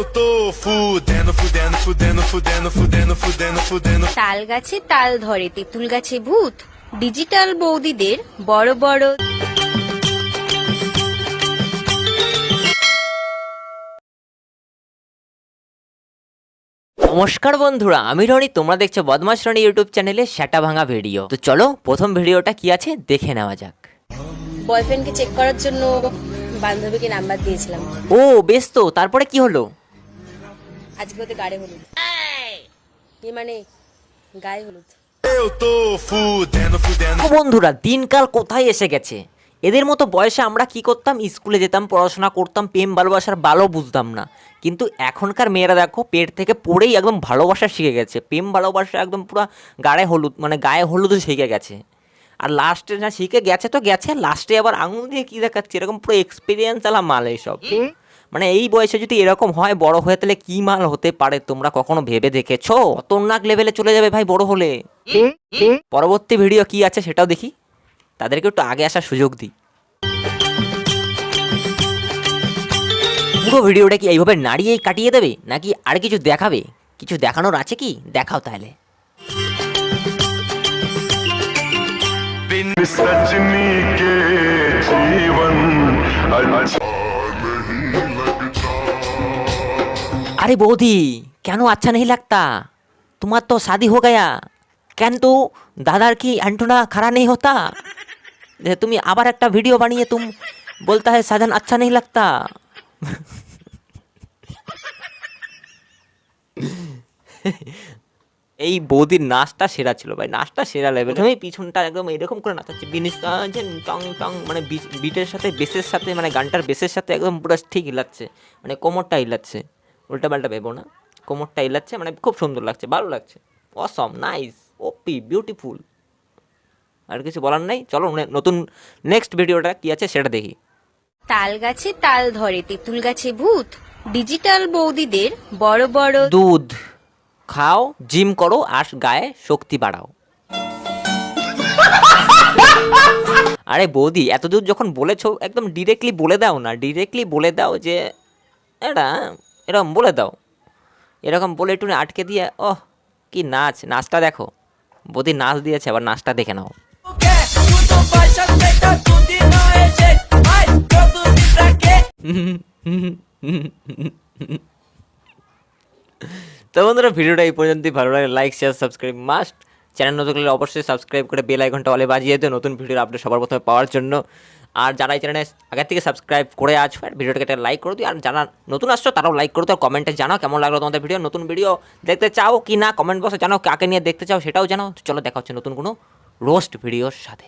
Eu tô fudendo, fudendo, fudendo, fudendo, fudendo, fudendo, fudendo. তাল গাছে তাল ধরে তেঁতুল গাছে ভূত। ডিজিটাল বৌদিদের বড় বড় নমস্কার বন্ধুরা আমি রনি তোমরা দেখছ বদমাস রনি ইউটিউব চ্যানেলে সেটা ভাঙা ভিডিও। তো চলো প্রথম ভিডিওটা কি আছে দেখে নেওয়া যাক। বয়ফ্রেন্ডকে চেক করার জন্য বান্ধবীকে নাম্বার দিয়েছিলাম। ও বেশ তো তারপরে কি হলো? আজকে ওতে গাড়ে হলুদ। এ মানে গায়ে হলুদ। বন্ধুরা দিনকাল কোথায় এসে গেছে? এদের মতো বয়সে আমরা কি করতাম? স্কুলে যেতাম পড়াশোনা করতাম প্রেম ভালোবাসার ভালো বুঝতাম না। কিন্তু এখনকার মেয়েরা দেখো পেট থেকে পড়েই একদম ভালোবাসা শিখে গেছে। প্রেম ভালোবাসা একদম পুরো গায়ে হলুদ মানে গায়ে হলুদও শিখে গেছে। আর লাস্টে না শিখে গেছে তো গেছে লাস্টে আবার আঙুল দিয়ে কী দেখাচ্ছে? এরকম পুরো এক্সপিরিয়েন্স আলা মাল এইসব। মানে এই বয়সে যদি এরকম হয় বড় হয়ে তাহলে কি মাল হতে পারে তোমরা কখনো ভেবে দেখেছো খতরনাক লেভেলে চলে যাবে ভাই বড় হলে পরবর্তী ভিডিও কি আছে সেটাও দেখি তাদেরকে একটু আগে আসার সুযোগ দিই পুরো ভিডিওটা কি এইভাবে নাড়িয়েই কাটিয়ে দেবে নাকি আর কিছু দেখাবে কিছু দেখানোর আছে কি দেখাও তাহলে Bin सजनी के जीवन अच्छा अरे बौदी কেন আচ্ছা नहीं लगता तुम्हारा तो शादी हो गया কেন তো দাদার কি অ্যান্টোনা খারা नहीं होता যে তুমি আবার একটা ভিডিও বানিয়ে তুম বলতা है साधन अच्छा नहीं लगता এই বৌদির নাচটা সেরা ছিল ভাই নাচটা সেরা লেভেল তুমি পিছনটা একদম এরকম করে নাচাচ্ছে বিনিস টং টং মানে বিটের সাথে বেসের সাথে মানে গানটার বেসের সাথে একদম পুরো ঠিক হিলাচ্ছে মানে কোমরটা হিলাচ্ছে উল্টা পাল্টা ভেবো না। কোমরটা হিলাচ্ছে মানে খুব সুন্দর লাগছে ভালো লাগছে। অসম নাইস ওপি বিউটিফুল আর কিছু বলার নাই? চলো নতুন নেক্সট ভিডিওটা কি আছে সেটা দেখি। তাল গাছে তাল ধরে তেঁতুল গাছে ভূত। ডিজিটাল বৌদিদের বড় বড় দুধ। খাও জিম করো আর গায়ে শক্তি বাড়াও। আরে বৌদি এত দূর যখন বলেছ একদম ডিরেক্টলি বলে দাও না। ডিরেক্টলি বলে দাও যে এটা এরকম বলে দাও। এরকম বলে একটু আটকে দিয়ে, ওহ, কি নাচ, নাচটা দেখো। বৌদি নাচ দিয়েছে, আবার নাচটা দেখে নাও। তো বন্ধুরা, ভিডিওটা এই পর্যন্তই। ভালো লাগে like share subscribe must channel নতুন হলে অবশ্যই সাবস্ক্রাইব করে বেল আইকনটা অলে বাজিয়ে দিও। নতুন ভিডিওর আপডেট সবার প্রথমে পাওয়ার জন্য। আর যারা এই চ্যানেলে আগের থেকে সাবস্ক্রাইব করে আছো, আর ভিডিওটাকে একটা লাইক করে দিও। আর যারা নতুন আসছো, তারাও লাইক করে দিও। আর কমেন্টে জানাও কেমন লাগল তোমাদের ভিডিও নতুন ভিডিও দেখতে চাও কি না কমেন্ট বক্সে জানাও কাকে নিয়ে দেখতে চাও সেটাও জানাও। চলো দেখা হচ্ছে নতুন কোনো রোস্ট ভিডিওর সাথে।